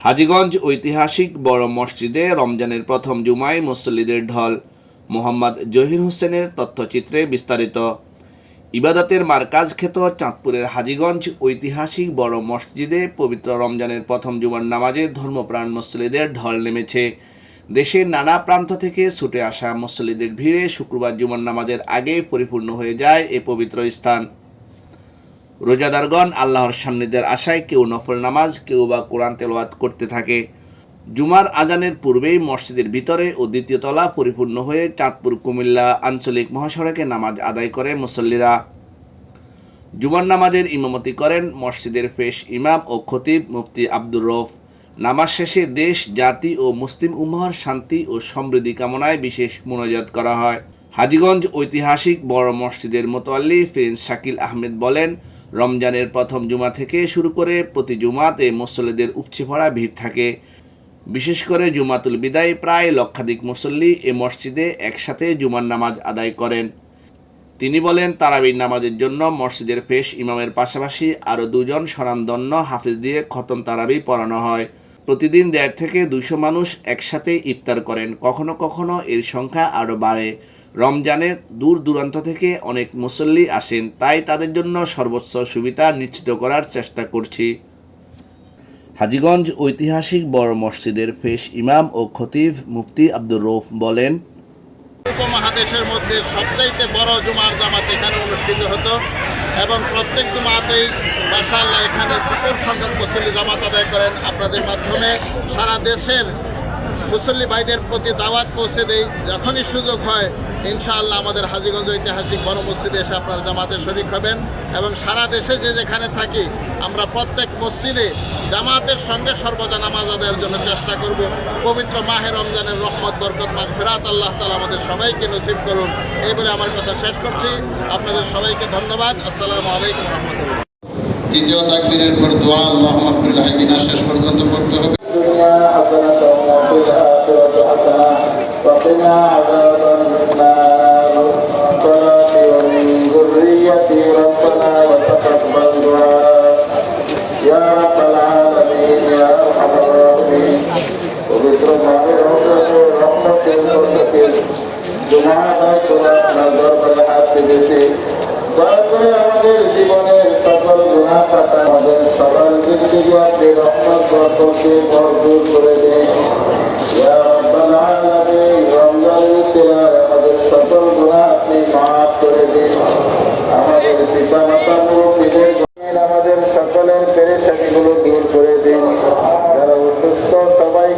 হাজীগঞ্জ ঐতিহাসিক বড় মসজিদে রমজানের প্রথম জুমায় মুসল্লিদের ঢল মোহাম্মদ জহির হোসেনের তথ্যচিত্রে বিস্তারিত। ইবাদতের মার্কাজ খ্যাত চাঁদপুরের হাজীগঞ্জ ঐতিহাসিক বড় মসজিদে পবিত্র রমজানের প্রথম জুমার নামাজে ধর্মপ্রাণ মুসল্লিদের ঢল নেমেছে। দেশের নানা প্রান্ত থেকে ছুটে আসা মুসল্লিদের ভিড়ে শুক্রবার জুমার নামাজের আগে পরিপূর্ণ হয়ে যায় এ পবিত্র স্থান। রোজাদারগণ আল্লাহর সান্নিধ্যের আশায় কেউ নফল নামাজ, কেউ বা কোরআন তেলাওয়াত করতে থাকে। জুমার আজানের পূর্বেই মসজিদের ভিতরে ও দ্বিতীয় তলা পরিপূর্ণ হয়ে চাঁদপুর, কুমিল্লা আঞ্চলিক মহাসড়কে নামাজ আদায় করে মুসল্লিরা। জুমার নামাজের ইমামতি করেন মসজিদের পেশ ইমাম ও খতিব মুফতি আব্দুর রফ নামাজ শেষে দেশ, জাতি ও মুসলিম উম্মাহর শান্তি ও সমৃদ্ধি কামনায় বিশেষ মোনাজাত করা হয়। হাজীগঞ্জ ঐতিহাসিক বড় মসজিদের মোতোয়াল্লি প্রিন্স শাকিল আহমেদ বলেন রমজানের প্রথম জুমা থেকে শুরু করে প্রতি জুমাতে মুসল্লিদের উপচে পড়া ভিড় থাকে। বিশেষ করে জুমাতুল বিদায় প্রায় লক্ষাধিক মুসল্লি এ মসজিদে একসাথে জুমার নামাজ আদায় করেন। তিনি বলেন, তারাবির নামাজের জন্য মসজিদের ফেস ইমামের পাশাপাশি আরও দুজন স্বনামধন্য হাফিজ দিয়ে খতম তারাবি পড়ানো হয়। প্রতিদিন দেড় থেকে দুশো মানুষ একসাথে ইফতার করেন। কখনো কখনো এর সংখ্যা আরও বাড়ে। রমজানে দূর দূরান্ত থেকে অনেক মুসল্লি আসেন, তাই তাদের জন্য সর্বোচ্চ সুবিধা নিশ্চিত করার চেষ্টা করছি। হাজিগঞ্জ ঐতিহাসিক বড় মসজিদের ফেস ইমাম ও খতিব মুফতি আব্দুর রৌফ বলেন উপমহাদেশের মধ্যে সবচাইতে বড় জুমার জামাত এখানে অনুষ্ঠিত হতো এবং প্রত্যেক জুমাতেই মাসাল্লাহ এখানে বিপুল সংখ্যক মুসল্লি জামাত আদায় করেন। আপনাদের মাধ্যমে সারা দেশের মুসল্লি ভাইদের প্রতি দাওয়াত পৌঁছে দেই। যখনই সুযোগ হয়, ইনশাআল্লাহ আমাদের হাজীগঞ্জ ঐতিহাসিক বড় মসজিদে এসে আপনারা জামাতে শরিক হবেন এবং সারা দেশে যে যেখানে থাকি, আমরা প্রত্যেক মসজিদে জামাতের সঙ্গে সর্বদা নামাজ আদায়ের জন্য চেষ্টা করব। পবিত্র মাহে রমজানের রহমত, বরকত, মাগফিরাত আল্লাহ তালা আমাদের সবাইকে নসিব করুন। এই বলে আমার কথা শেষ করছি। আপনাদের সবাইকে ধন্যবাদ। আসসালামু আলাইকুম রহমতুল্লাহ। তৃতীয় তাকবীরের পর দোয়া, আল্লাহ শেষ পর্যন্ত পড়তে হবে। আমাদের জীবনের সকল গুণা খাতা আমাদের সকল জিন্দগি আপনি রহমত বরকতে ভরপুর করে দিন।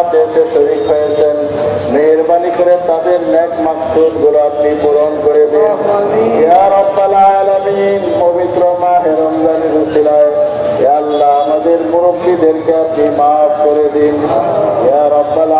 এতে হয়েছেন। মেহরবানি করে তাদের ন্যাক মাকসুদগুলো আপনি পূরণ করে দিন। পবিত্র মা রমজানের উচিলায় আল্লাহ, আমাদের মুরব্বীদেরকে আপনি মাফ করে দিন। ইয়া রব্বাল